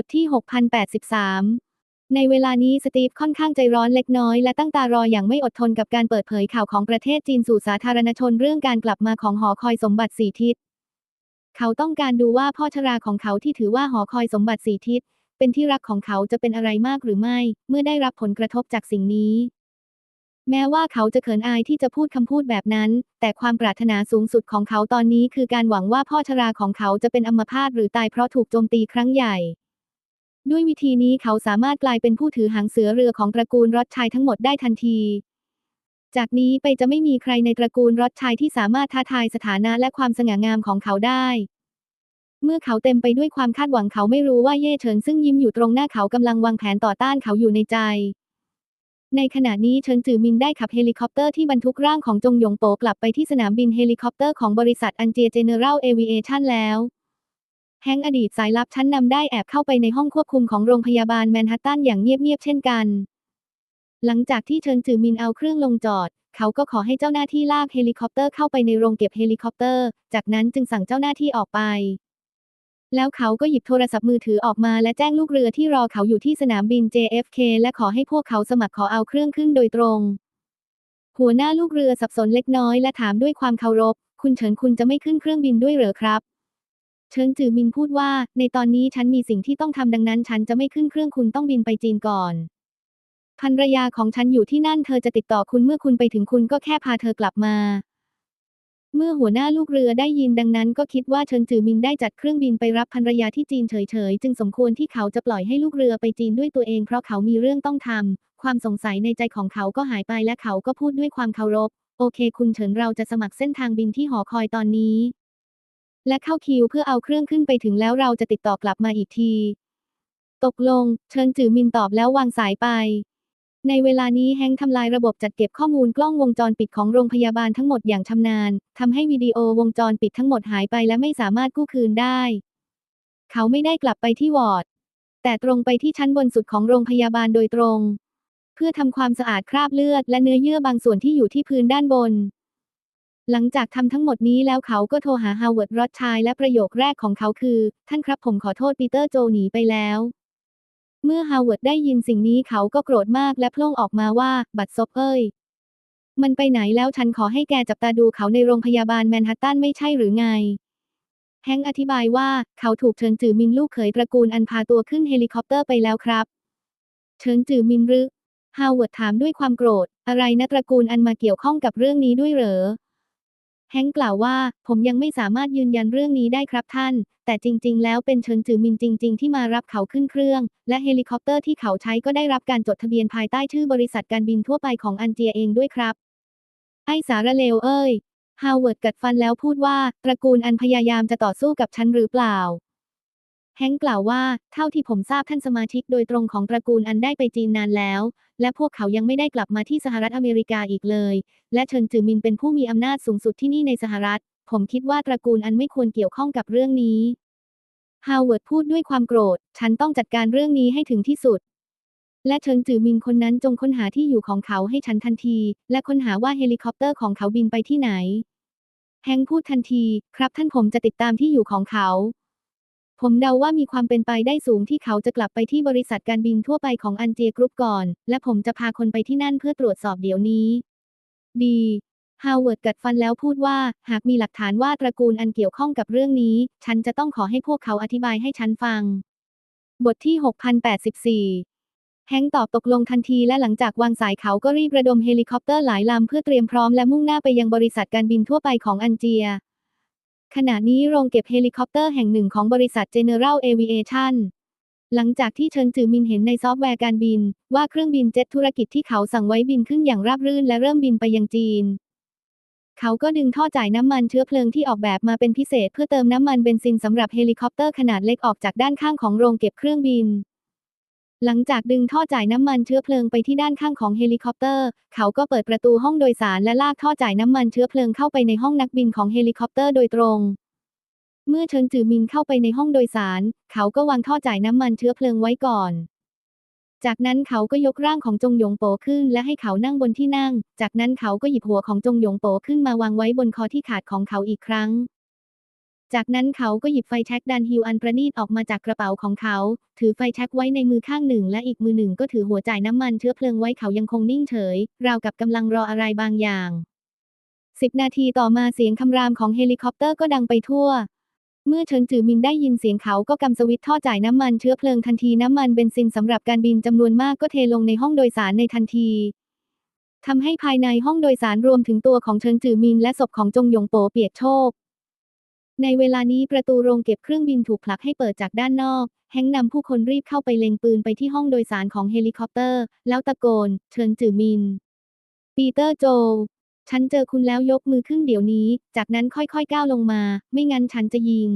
บทที่ 6083 ในเวลานี้สตีฟค่อนข้างใจร้อนเล็กน้อยและตั้งตารออย่างไม่อดทนกับการเปิดเผยข่าวของประเทศจีนสู่สาธารณชนเรื่องการกลับมาของหอคอยสมบัติสีทิศ เขาต้องการดูว่าพ่อชราของเขาที่ถือว่าหอคอยสมบัติสีทิศ เป็นที่รักของเขาจะเป็นอะไรมากหรือไม่ เมื่อได้รับผลกระทบจากสิ่งนี้แม้ว่าเขาจะเขินอายที่จะพูดคำพูดแบบนั้น แต่ความปรารถนาสูงสุดของเขาตอนนี้คือการหวังว่าพ่อชราของเขาจะเป็นอัมพาตหรือตายเพราะถูกโจมตีครั้งใหญ่ ด้วยวิธีนี้เขาสามารถกลายเป็นผู้ถือหางเสือเรือของตระกูลรอดชัยทั้งหมดได้ทันที จากนี้ไปจะไม่มีใครในตระกูลรอดชัยที่สามารถท้าทายสถานะและความสง่างามของเขาได้ เมื่อเขาเต็มไปด้วยความคาดหวังเขาไม่รู้ว่าเย่เฉินซึ่งยิ้มอยู่ตรงหน้าเขากำลังวางแผนต่อต้านเขาอยู่ในใจ ในขณะนี้เฉินจือมินได้ขับเฮลิคอปเตอร์ที่บรรทุกร่างของจงหยงโปกลับไปที่สนามบินเฮลิคอปเตอร์ของบริษัทอันเจียเจเนอรัลเอวิเอชันแล้ว แฮงอดีตสายลับชั้นนำได้แอบเข้าไปในห้องควบคุมของโรงพยาบาลแมนฮัตตันอย่างเงียบๆเช่นกัน หลังจากที่เชิญจือมินเอาเครื่องลงจอด เขาก็ขอให้เจ้าหน้าที่ลากเฮลิคอปเตอร์เข้าไปในโรงเก็บเฮลิคอปเตอร์ จากนั้นจึงสั่งเจ้าหน้าที่ออกไป แล้วเขาก็หยิบโทรศัพท์มือถือออกมาและแจ้งลูกเรือที่รอเขาอยู่ที่สนามบิน JFK และขอให้พวกเขาสมัครขอเอาเครื่องขึ้นโดยตรง หัวหน้าลูกเรือสับสนเล็กน้อยและถามด้วยความเคารพ คุณเฉินคุณจะไม่ขึ้นเครื่องบินด้วยเหรอครับ เฉินจือมินพูดว่า ในตอนนี้ฉันมีสิ่งที่ต้องทำดังนั้นฉันจะไม่ขึ้นเครื่องคุณต้องบินไปจีนก่อนภรรยาของฉันอยู่ที่นั่นเธอจะติดต่อคุณเมื่อคุณไปถึงคุณก็แค่พาเธอกลับมา เมื่อหัวหน้าลูกเรือได้ยินดังนั้นก็คิดว่าเฉินจือมินได้จัดเครื่องบินไปรับภรรยาที่จีนเฉยๆ จึงสมควรที่เขาจะปล่อยให้ลูกเรือไปจีนด้วยตัวเองเพราะเขามีเรื่องต้องทำความสงสัยในใจของเขาก็หายไปและเขาก็พูดด้วยความเคารพ โอเค คุณเฉินเราจะสมัครเส้นทางบินที่หอคอยตอนนี้ และเข้าคิวเพื่อเอาเครื่องขึ้นไปถึงแล้วเราจะติดต่อกลับมาอีกที ตกลง เชิญจือมินตอบแล้ววางสายไป ในเวลานี้แฮงทำลายระบบจัดเก็บข้อมูลกล้องวงจรปิดของโรงพยาบาลทั้งหมดอย่างชำนาญทำให้วิดีโอวงจรปิดทั้งหมดหายไปและไม่สามารถกู้คืนได้ เขาไม่ได้กลับไปที่วอร์ด แต่ตรงไปที่ชั้นบนสุดของโรงพยาบาลโดยตรง เพื่อทำความสะอาดคราบเลือดและเนื้อเยื่อบางส่วนที่อยู่ที่พื้นด้านบน หลังจากทำทั้งหมดนี้แล้วเขาก็โทรหาฮาวเวิร์ดรอดชัยและประโยคแรกของเขาคือ ท่านครับผมขอโทษปีเตอร์โจหนีไปแล้ว เมื่อฮาวเวิร์ดได้ยินสิ่งนี้เขาก็โกรธมากและพล่งออกมาว่า บัตรซบเอ้ย มันไปไหนแล้วฉันขอให้แกจับตาดูเขาในโรงพยาบาลแมนฮัตตันไม่ใช่หรือไง แฮงอธิบายว่าเขาถูกเชิญจือมินลูกเขยตระกูลอันพาตัวขึ้นเฮลิคอปเตอร์ไปแล้วครับ เชิญจือมินหรือฮาวเวิร์ดถามด้วยความโกรธ อะไรนะตระกูลอันมาเกี่ยวข้องกับเรื่องนี้ด้วยเหรอ แฮงกล่าวว่า ผมยังไม่สามารถยืนยันเรื่องนี้ได้ครับท่าน แต่จริง ๆ แล้วเป็นเชิญจือมินจริง ๆ ที่มารับเขาขึ้นเครื่อง และเฮลิคอปเตอร์ที่เขาใช้ก็ได้รับการจดทะเบียนภายใต้ชื่อบริษัทการบินทั่วไปของอันเจียเองด้วยครับ ไอสารเลวเอ้ย ฮาวเวิร์ดกัดฟันแล้วพูดว่า ตระกูลอันพยายามจะต่อสู้กับฉันหรือเปล่า แฮงกล่าวว่า เท่าที่ผมทราบท่านสมาชิกโดยตรงของตระกูลอันได้ไปจีนนานแล้ว และพวกเขายังไม่ได้กลับมาที่สหรัฐอเมริกาอีกเลย และเชิญจือมินเป็นผู้มีอำนาจสูงสุดที่นี่ในสหรัฐ ผมคิดว่าตระกูลอันไม่ควรเกี่ยวข้องกับเรื่องนี้ ฮาวเวิร์ดพูดด้วยความโกรธ ฉันต้องจัดการเรื่องนี้ให้ถึงที่สุด และเชิญจือมินคนนั้นจงค้นหาที่อยู่ของเขาให้ฉันทันที และค้นหาว่าเฮลิคอปเตอร์ของเขาบินไปที่ไหน แฮงพูดทันที ครับท่านผมจะติดตามที่อยู่ของเขา ผมเดาว่ามีความเป็นไปได้สูงที่เขาจะกลับไปที่บริษัทการบินทั่วไปของอันเจียกรุ๊ปก่อน และผมจะพาคนไปที่นั่นเพื่อตรวจสอบเดี๋ยวนี้ ดีฮาวเวิร์ดกัดฟันแล้วพูดว่า หากมีหลักฐานว่าตระกูลอันเกี่ยวข้องกับเรื่องนี้ ฉันจะต้องขอให้พวกเขาอธิบายให้ฉันฟัง บทที่ 6084 แฮงตอบตกลงทันทีและหลังจากวางสายเขาก็รีบระดมเฮลิคอปเตอร์หลายลำเพื่อเตรียมพร้อมและมุ่งหน้าไปยังบริษัทการบินทั่วไปของอันเจีย ขณะนี้โรงเก็บเฮลิคอปเตอร์แห่งหนึ่งของบริษัท General Aviation หลังจากที่เชิญจือมินเห็นในซอฟต์แวร์การบิน ว่าเครื่องบินเจ็ตธุรกิจที่เขาสั่งไว้บินขึ้นอย่างราบรื่นและเริ่มบินไปยังจีน เขาก็ดึงท่อจ่ายน้ำมันเชื้อเพลิงที่ออกแบบมาเป็นพิเศษ เพื่อเติมน้ำมันเบนซินสำหรับเฮลิคอปเตอร์ขนาดเล็กออกจากด้านข้างของโรงเก็บเครื่องบิน หลังจากดึงท่อจ่ายน้ำมันเชื้อเพลิงไปที่ด้านข้างของเฮลิคอปเตอร์ เขาก็เปิดประตูห้องโดยสารและลากท่อจ่ายน้ำมันเชื้อเพลิงเข้าไปในห้องนักบินของเฮลิคอปเตอร์โดยตรง เมื่อเชิญจือมินเข้าไปในห้องโดยสาร เขาก็วางท่อจ่ายน้ำมันเชื้อเพลิงไว้ก่อน จากนั้นเขาก็ยกร่างของจงหยงโปขึ้น และให้เขานั่งบนที่นั่ง จากนั้นเขาก็หยิบหัวของจงหยงโปขึ้นมาวางไว้บนคอที่ขาดของเขาอีกครั้ง จากนั้นเขาก็หยิบไฟแช็กดันฮิวอันประณีตออกมาจากกระเป๋าของเขา ถือไฟแช็กไว้ในมือข้างหนึ่ง และอีกมือหนึ่งก็ถือหัวจ่ายน้ำมันเชื้อเพลิงไว้เขายังคงนิ่งเฉย ราวกับกำลังรออะไรบางอย่างสิบนาทีต่อมาเสียงคำรามของเฮลิคอปเตอร์ก็ดังไปทั่ว เมื่อเฉินจือมินได้ยินเสียงเขาก็กำสวิตท่อจ่ายน้ำมันเชื้อเพลิงทันทีน้ำมันเบนซินสำหรับการบินจำนวนมากก็เทลงในห้องโดยสารในทันทีทำให้ภายในห้องโดยสารรวมถึงตัวของเฉินจือมินและศพของจงหยงโปเปียกโชก ในเวลานี้ประตูโรงเก็บเครื่องบินถูกผลักให้เปิดจากด้านนอก แฮงนำผู้คนรีบเข้าไปเล็งปืนไปที่ห้องโดยสารของเฮลิคอปเตอร์ แล้วตะโกน เชิญจือมิน ปีเตอร์โจ ฉันเจอคุณแล้วยกมือขึ้นเดี๋ยวนี้ จากนั้นค่อยๆก้าวลงมา ไม่งั้นฉันจะยิง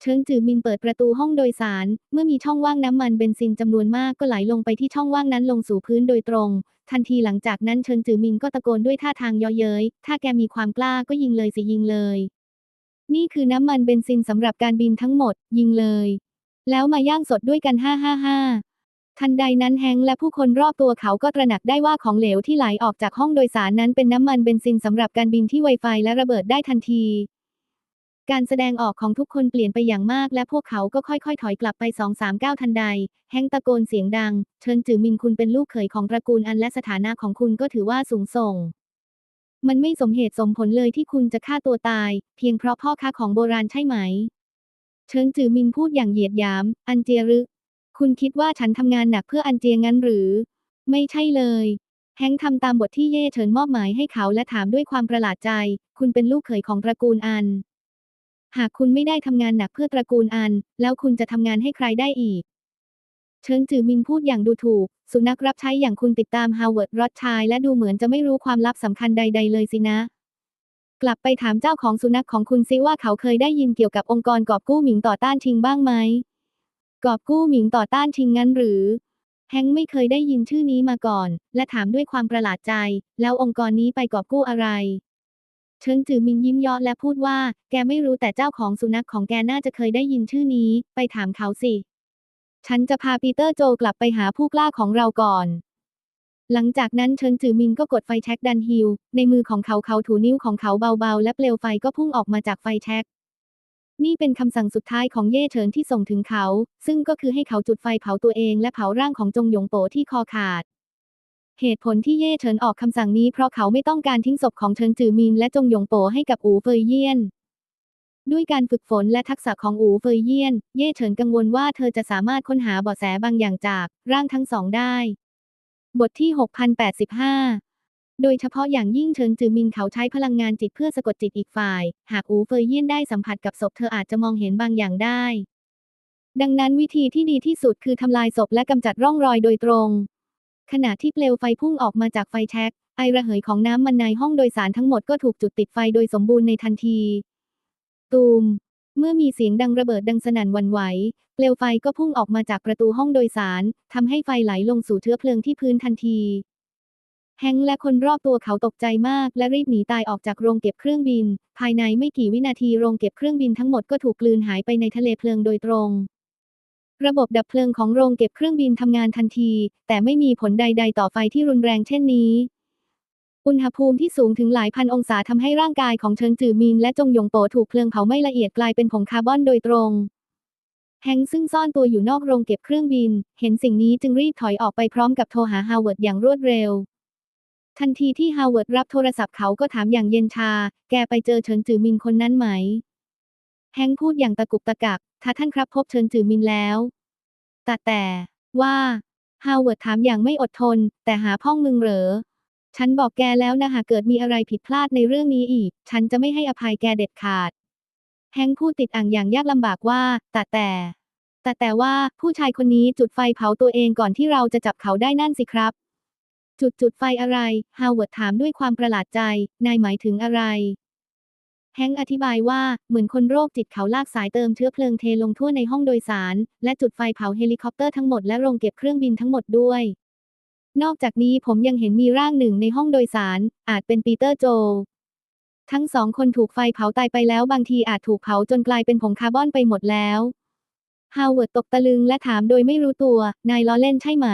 เชิงจือมินเปิดประตูห้องโดยสาร เมื่อมีช่องว่างน้ำมันเบนซินจำนวนมากก็ไหลลงไปที่ช่องว่างนั้นลงสู่พื้นโดยตรง ทันทีหลังจากนั้นเชิงจือมินก็ตะโกนด้วยท่าทางเย่อเย้ยถ้าแกมีความกล้าก็ยิงเลยสิยิงเลย นี่คือน้ำมันเบนซินสำหรับการบินทั้งหมด ยิงเลย แล้วมาย่างสดด้วยกันห้าห้าห้าทันใดนั้นแฮงและผู้คนรอบตัวเขาก็ตระหนักได้ว่าของเหลวที่ไหลออกจากห้องโดยสารนั้นเป็นน้ำมันเบนซินสำหรับการบินที่ไวไฟและระเบิดได้ทันที การแสดงออกของทุกคนเปลี่ยนไปอย่างมาก และพวกเขาก็ค่อยๆ ถอยกลับไปสองสามก้าวทันใด แฮงตะโกนเสียงดัง เชิญจือมินคุณเป็นลูกเขยของตระกูลอันและสถานะของคุณก็ถือว่าสูงส่ง มันไม่สมเหตุสมผลเลยที่คุณจะฆ่าตัวตาย เพียงเพราะพ่อค้าของโบราณใช่ไหม เชิงจือมินพูดอย่างเหยียดหยาม อันเจียรึคุณคิดว่าฉันทำงานหนักเพื่ออันเจียงั้นหรือ ไม่ใช่เลย แฮงทำตามบทที่เย่เฉินมอบหมายให้เขาและถามด้วยความประหลาดใจ คุณเป็นลูกเขยของตระกูลอัน หากคุณไม่ได้ทำงานหนักเพื่อตระกูลอัน แล้วคุณจะทำงานให้ใครได้อีก เชิงจือมินพูดอย่างดูถูก สุนัขรับใช้อย่างคุณติดตามฮาวเวิร์ดรอดชัยและดูเหมือนจะไม่รู้ความลับสำคัญใด ๆ เลยสินะ กลับไปถามเจ้าของสุนัขของคุณซิว่าเขาเคยได้ยินเกี่ยวกับองค์กรกอบกู้หมิงต่อต้านชิงบ้างไหมกอบกู้หมิงต่อต้านชิงงั้นหรือ แฮงไม่เคยได้ยินชื่อนี้มาก่อน และถามด้วยความประหลาดใจ แล้วองค์กรนี้ไปกอบกู้อะไร เชิงจือมินยิ้มเยาะและพูดว่า แกไม่รู้แต่เจ้าของสุนัขของแกน่าจะเคยได้ยินชื่อนี้ ไปถามเขาสิ ฉันจะพาปีเตอร์โจกลับไปหาผู้กล้าของเราก่อน หลังจากนั้นเชิงจือมินก็กดไฟแช็กดันฮิล ในมือของเขาเขาถูนิ้วของเขาเบาๆ และเปลวไฟก็พุ่งออกมาจากไฟแช็กนี่เป็นคำสั่งสุดท้ายของเย่เฉินที่ส่งถึงเขา ซึ่งก็คือให้เขาจุดไฟเผาตัวเองและเผาร่างของจงหยงโปที่คอขาด เหตุผลที่เย่เฉินออกคำสั่งนี้เพราะเขาไม่ต้องการทิ้งศพของเฉินจือมินและจงหยงโปให้กับอูเฟยเยี่ยน ด้วยการฝึกฝนและทักษะของอูเฟยเยียน เย่เฉินกังวลว่าเธอจะสามารถค้นหาเบาะแสบางอย่างจากร่างทั้งสองได้ บทที่ 6085 โดยเฉพาะอย่างยิ่งเฉินจือมินเขาใช้พลังงานจิตเพื่อสะกดจิตอีกฝ่าย หากอูเฟยเยียนได้สัมผัสกับศพเธออาจจะมองเห็นบางอย่างได้ ดังนั้นวิธีที่ดีที่สุดคือทำลายศพและกำจัดร่องรอยโดยตรง ขณะที่เปลวไฟพุ่งออกมาจากไฟแช็กไอระเหยของน้ำมันในห้องโดยสารทั้งหมดก็ถูกจุดติดไฟโดยสมบูรณ์ในทันที ตูม เมื่อมีเสียงดังระเบิดดังสนั่นวันไหว เปลวไฟก็พุ่งออกมาจากประตูห้องโดยสารทำให้ไฟไหลลงสู่เชื้อเพลิงที่พื้นทันที แฮงและคนรอบตัวเขาตกใจมาก และรีบหนีตายออกจากโรงเก็บเครื่องบิน ภายในไม่กี่วินาทีโรงเก็บเครื่องบินทั้งหมดก็ถูกกลืนหายไปในทะเลเพลิงโดยตรงระบบดับเพลิงของโรงเก็บเครื่องบินทำงานทันที แต่ไม่มีผลใด ๆ ต่อไฟที่รุนแรงเช่นนี้ อุณหภูมิที่สูงถึงหลายพันองศาทำให้ร่างกายของเชิงจือมินและจงหยงโปถูกเพลิงเผาไม่ละเอียดกลายเป็นผงคาร์บอนโดยตรงแฮงซึ่งซ่อนตัวอยู่นอกโรงเก็บเครื่องบิน เห็นสิ่งนี้จึงรีบถอยออกไปพร้อมกับโทรหาฮาวเวิร์ดอย่างรวดเร็ว ทันทีที่ฮาวเวิร์ดรับโทรศัพท์เขาก็ถามอย่างเย็นชา แกไปเจอเฉินจือมินคนนั้นไหม แฮงพูดอย่างตะกุกตะกัก ถ้าท่านครับพบเฉินจือมินแล้ว แต่แต่ว่าฮาวเวิร์ดถามอย่างไม่อดทน แต่หาพ่องมึงเหรอ ฉันบอกแกแล้วนะหากเกิดมีอะไรผิดพลาดในเรื่องนี้อีก ฉันจะไม่ให้อภัยแกเด็ดขาด แฮงค์พูดติดอ่างอย่างยากลำบากว่า แต่แต่ แต่แต่ว่าผู้ชายคนนี้จุดไฟเผาตัวเองก่อนที่เราจะจับเขาได้นั่นสิครับ จุดจุดไฟอะไร ฮาวเวิร์ดถามด้วยความประหลาดใจ นายหมายถึงอะไร แฮงค์อธิบายว่าเหมือนคนโรคจิตเขาลากสายเติมเชื้อเพลิงเทลงทั่วในห้องโดยสาร และจุดไฟเผาเฮลิคอปเตอร์ทั้งหมดและโรงเก็บเครื่องบินทั้งหมดด้วย นอกจากนี้ผมยังเห็นมีร่างหนึ่งในห้องโดยสาร อาจเป็นปีเตอร์โจ ทั้งสองคนถูกไฟเผาตายไปแล้วบางทีอาจถูกเผาจนกลายเป็นผงคาร์บอนไปหมดแล้วฮาวเวิร์ดตกตะลึงและถามโดยไม่รู้ตัว นายล้อเล่นใช่ไหม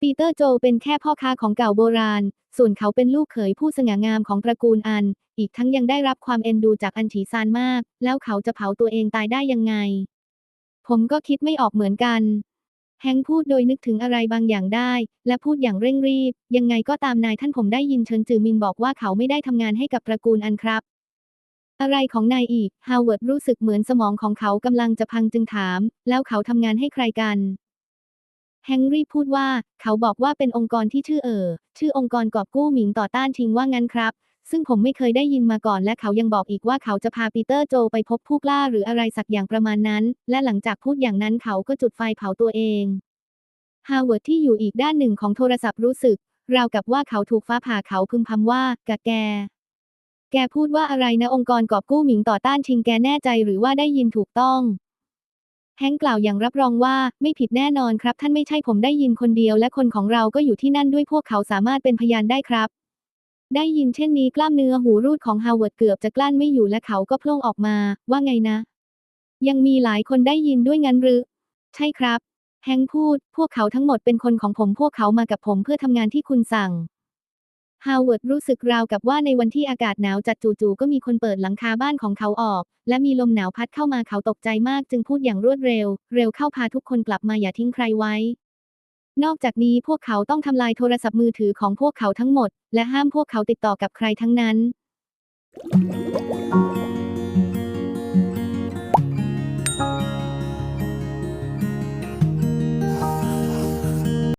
ปีเตอร์โจเป็นแค่พ่อค้าของเก่าโบราณ ส่วนเขาเป็นลูกเขยผู้สง่างามของตระกูลอัน อีกทั้งยังได้รับความเอ็นดูจากอันฉีซานมาก แล้วเขาจะเผาตัวเองตายได้ยังไง ผมก็คิดไม่ออกเหมือนกัน แฮงพูดโดยนึกถึงอะไรบางอย่างได้ และพูดอย่างเร่งรีบ ยังไงก็ตามนายท่านผมได้ยินเฉินจือมินบอกว่าเขาไม่ได้ทำงานให้กับตระกูลอันครับ อะไรของนายอีก ฮาวเวิร์ดรู้สึกเหมือนสมองของเขากำลังจะพังจึงถาม แล้วเขาทำงานให้ใครกัน แฮงรี่พูดว่า เขาบอกว่าเป็นองค์กรที่ชื่อเอ่อชื่อองค์กรกอบกู้หมิงต่อต้านชิงว่างั้นครับ ซึ่งผมไม่เคยได้ยินมาก่อนและเขายังบอกอีกว่าเขาจะพาปีเตอร์โจไปพบผู้กล้าหรืออะไรสักอย่างประมาณนั้น และหลังจากพูดอย่างนั้นเขาก็จุดไฟเผาตัวเองฮาวเวิร์ดที่อยู่อีกด้านหนึ่งของโทรศัพท์รู้สึก ราวกับว่าเขาถูกฟ้าผ่าเขาพึมพำว่ากะแก แกพูดว่าอะไรนะองค์กรกอบกู้หมิงต่อต้านชิงแกแน่ใจหรือว่าได้ยินถูกต้องแฮงกล่าวอย่างรับรองว่าไม่ผิดแน่นอนครับ ท่านไม่ใช่ผมได้ยินคนเดียวและคนของเราก็อยู่ที่นั่นด้วยพวกเขาสามารถเป็นพยานได้ครับ ได้ยินเช่นนี้กล้ามเนื้อหูรูดของฮาวเวิร์ดเกือบจะกลั้นไม่อยู่และเขาก็โพล่งออกมา ว่าไงนะ ยังมีหลายคนได้ยินด้วยงั้นหรือ ใช่ครับ แฮงค์พูด พวกเขาทั้งหมดเป็นคนของผมพวกเขามากับผมเพื่อทำงานที่คุณสั่งฮาวเวิร์ดรู้สึกราวกับว่าในวันที่อากาศหนาวจัดจู่ๆก็มีคนเปิดหลังคาบ้านของเขาออก และมีลมหนาวพัดเข้ามาเขาตกใจมากจึงพูดอย่างรวดเร็ว เร็วเข้าพาทุกคนกลับมาอย่าทิ้งใครไว้ นอกจากนี้พวกเขาต้องทำลายโทรศัพท์มือถือของพวกเขาทั้งหมด และห้ามพวกเขาติดต่อกับใครทั้งนั้น